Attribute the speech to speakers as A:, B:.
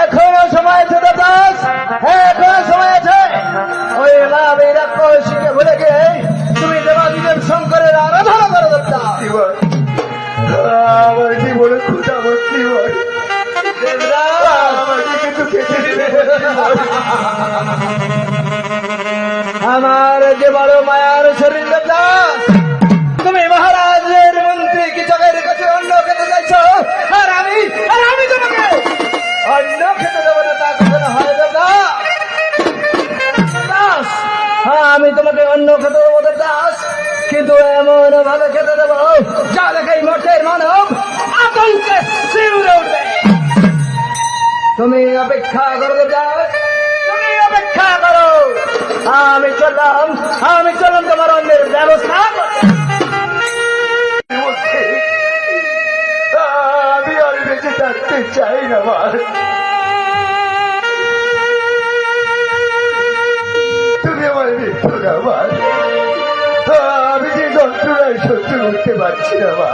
A: এখনও সময় আছে দাস এখনও সময় আছে। ওই রাবি রাক্ষসীকে ভুলে গিয়ে তুমি দেবাদিদেব শঙ্করের আরাধনা করো দাদা।
B: আমার জীবনে ভর্তি হয়
A: যে বড় মায়ার শরীর দাস আমি তোমাকে অন্য খেতে দেবো দাস। কিন্তু এমন ভাবে খেতে দেবো, যা দেখে মঠের মানব আতঙ্কে শিউরে উঠবে। তুমি অপেক্ষা করো দাস। তুমি অপেক্ষা করো। আমি চললাম আমি চললাম তোমার অন্যের ব্যবস্থা।
B: আমি আর বেঁচে থাকতে চাই না করতে পারছি না মা।